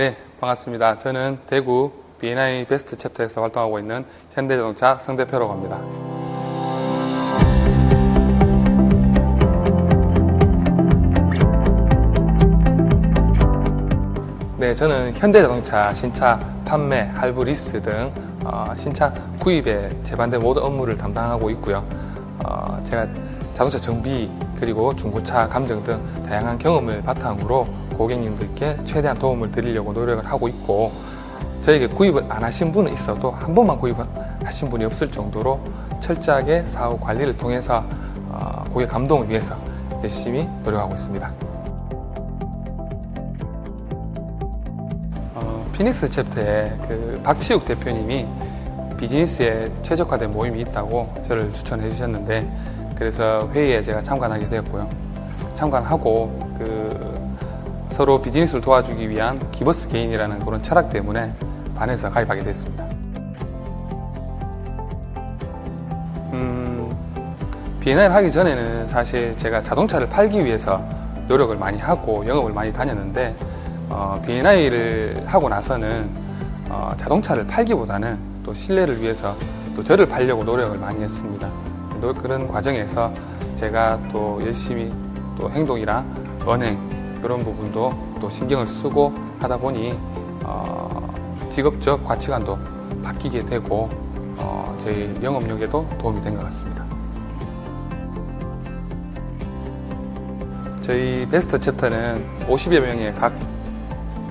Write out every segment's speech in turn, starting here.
네, 반갑습니다. 저는 대구 B&I 베스트 챕터에서 활동하고 있는 현대자동차 성대표라고 합니다. 네, 저는 현대자동차 신차 판매, 할부 리스 등 어, 신차 구입에 제반된 모든 업무를 담당하고 있고요. 어, 제가 자동차 정비 그리고 중고차 감정 등 다양한 경험을 바탕으로 고객님들께 최대한 도움을 드리려고 노력을 하고 있고 저에게 구입을 안 하신 분은 있어도 한 번만 구입을 하신 분이 없을 정도로 철저하게 사후 관리를 통해서 어, 고객 감동을 위해서 열심히 노력하고 있습니다. 어, 피닉스 챕터에 그 박치욱 대표님이 비즈니스에 최적화된 모임이 있다고 저를 추천해 주셨는데 그래서 회의에 제가 참관하게 되었고요. 참관하고 그 서로 비즈니스를 도와주기 위한 기버스 게인이라는 그런 철학 때문에 반해서 가입하게 됐습니다. 음, 비엔나를 하기 전에는 사실 제가 자동차를 팔기 위해서 노력을 많이 하고 영업을 많이 다녔는데 어, B&I를 하고 나서는 어, 자동차를 팔기보다는 또 신뢰를 위해서 또 저를 팔려고 노력을 많이 했습니다. 노- 그런 과정에서 제가 또 열심히 또 행동이랑 언행 이런 부분도 또 신경을 쓰고 하다 보니 어, 직업적 가치관도 바뀌게 되고 어, 제 영업력에도 도움이 된 것 같습니다. 저희 베스트 챕터는 50여 명의 각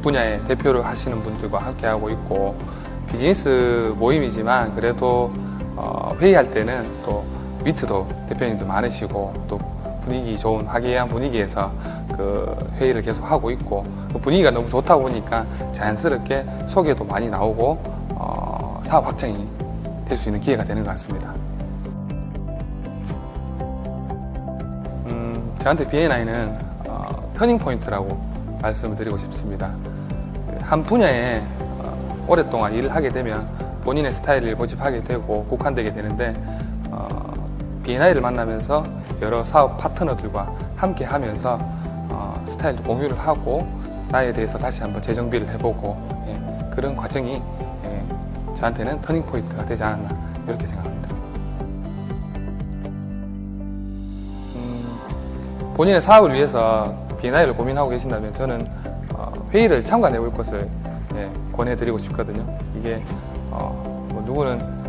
분야의 대표를 하시는 분들과 함께 하고 있고 비즈니스 모임이지만 그래도 어, 회의할 때는 또 위트도 대표님도 많으시고 또 분위기 좋은 화기애애한 분위기에서 그 회의를 계속 하고 있고 그 분위기가 너무 좋다 보니까 자연스럽게 소개도 많이 나오고 어, 사업 확장이 될 수 있는 기회가 되는 것 같습니다. 음, 저한테 B&I는 어, 터닝 포인트라고 말씀을 드리고 싶습니다. 그한 분야에 어, 오랫동안 일을 하게 되면 본인의 스타일을 고집하게 되고 국한되게 되는데 어, B&I를 만나면서 여러 사업 파트너들과 함께 하면서 어, 스타일도 공유를 하고 나에 대해서 다시 한번 재정비를 해보고 예, 그런 과정이 예, 저한테는 터닝 포인트가 되지 않았나 이렇게 생각합니다. 음, 본인의 사업을 위해서 B&I를 고민하고 계신다면 저는 어, 회의를 참관해 볼 것을 예, 권해드리고 싶거든요. 이게 어, 뭐 누구는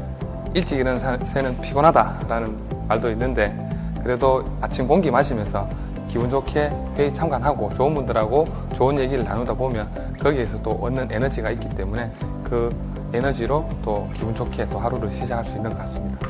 일찍 일어나는 사- 새는 피곤하다라는 말도 있는데 그래도 아침 공기 마시면서 기분 좋게 회의 참관하고 좋은 분들하고 좋은 얘기를 나누다 보면 거기에서 또 얻는 에너지가 있기 때문에 그 에너지로 또 기분 좋게 또 하루를 시작할 수 있는 것 같습니다.